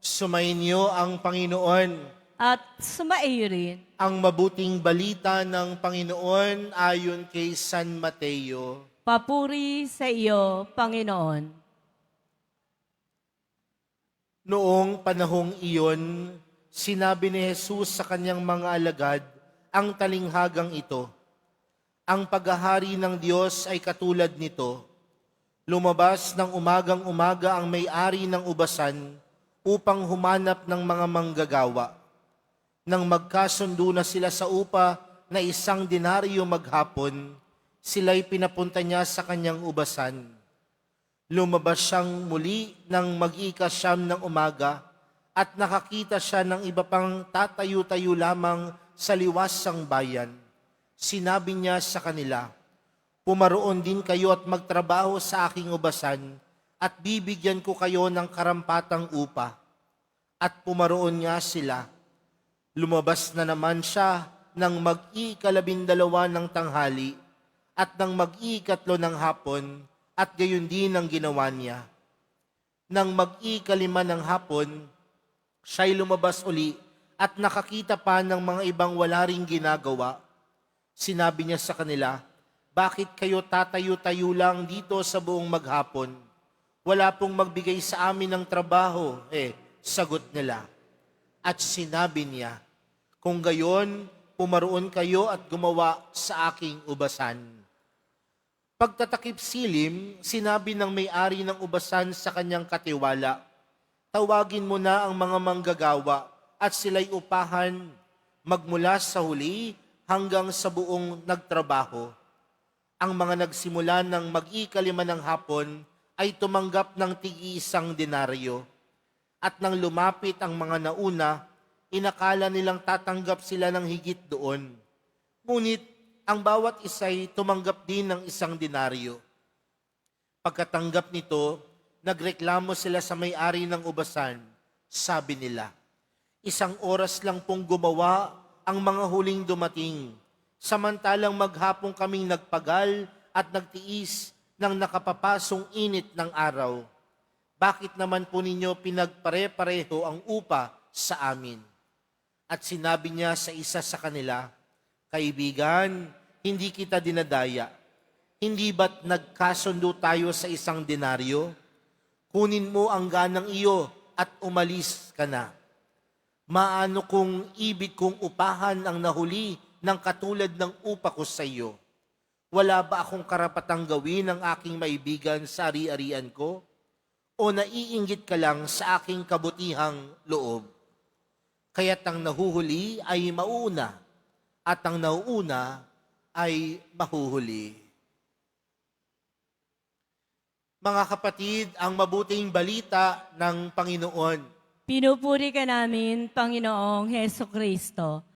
Sumainyo ang Panginoon. at sumaiyo rin Ang mabuting balita ng Panginoon ayon kay San Mateo. papuri sa iyo, Panginoon. Noong panahong iyon, sinabi ni Jesus sa kanyang mga alagad ang talinghagang ito. Ang paghahari ng Diyos ay katulad nito. Lumabas ng umagang umaga ang may-ari ng ubasan upang humanap ng mga manggagawa. Nang magkasundo na sila sa upa na isang denaryo maghapon, sila'y pinapunta niya sa kanyang ubasan. Lumabas siyang muli ng mag-ikasyam ng umaga at nakakita siya ng iba pang tatayo-tayo lamang sa liwasang bayan. Sinabi niya sa kanila, Pumaroon din kayo at magtrabaho sa aking ubasan at bibigyan ko kayo ng karampatang upa. At pumaroon nga sila. Lumabas na naman siya ng mag-iikalabindalawa ng tanghali at ng mag-iikatlo ng hapon at gayon din ang ginawa niya. Nang mag-ikalima ng hapon, siya'y lumabas uli at nakakita pa ng mga ibang wala ring ginagawa. Sinabi niya sa kanila, Bakit kayo tatayo-tayo lang dito sa buong maghapon? Wala pong magbigay sa amin ng trabaho. Eh, sagot nila. At sinabi niya, Kung gayon, pumaroon kayo at gumawa sa aking ubasan. Pagtatakip silim, sinabi ng may-ari ng ubasan sa kanyang katiwala, Tawagin mo na ang mga manggagawa at sila'y upahan magmula sa huli hanggang sa buong nagtrabaho. Ang mga nagsimula ng mag-ikalima ng hapon ay tumanggap ng tig-isang denaryo. At nang lumapit ang mga nauna, inakala nilang tatanggap sila ng higit doon. Ngunit ang bawat isa'y tumanggap din ng isang denaryo. Pagkatanggap nito, nagreklamo sila sa may-ari ng ubasan. Sabi nila, isang oras lang pong gumawa ang mga huling dumating. Samantalang maghapong kaming nagpagal at nagtiis ng nakapapasong init ng araw. Bakit naman po ninyo pinagpare-pareho ang upa sa amin? At sinabi niya sa isa sa kanila, Kaibigan, hindi kita dinadaya. Hindi ba't nagkasundo tayo sa isang denaryo? Kunin mo ang ganang iyo at umalis ka na. Maano kung ibig kong upahan ang nahuli ng katulad ng upa ko sa iyo? Wala ba akong karapatang gawin ang aking maibigan sa ari-arian ko? O naiinggit ka lang sa aking kabutihang loob? Kaya't ang nahuhuli ay mauna at ang nauuna ay mahuhuli. Mga kapatid, ang mabuting balita ng Panginoon. Pinupuri ka namin, Panginoong Heso Kristo.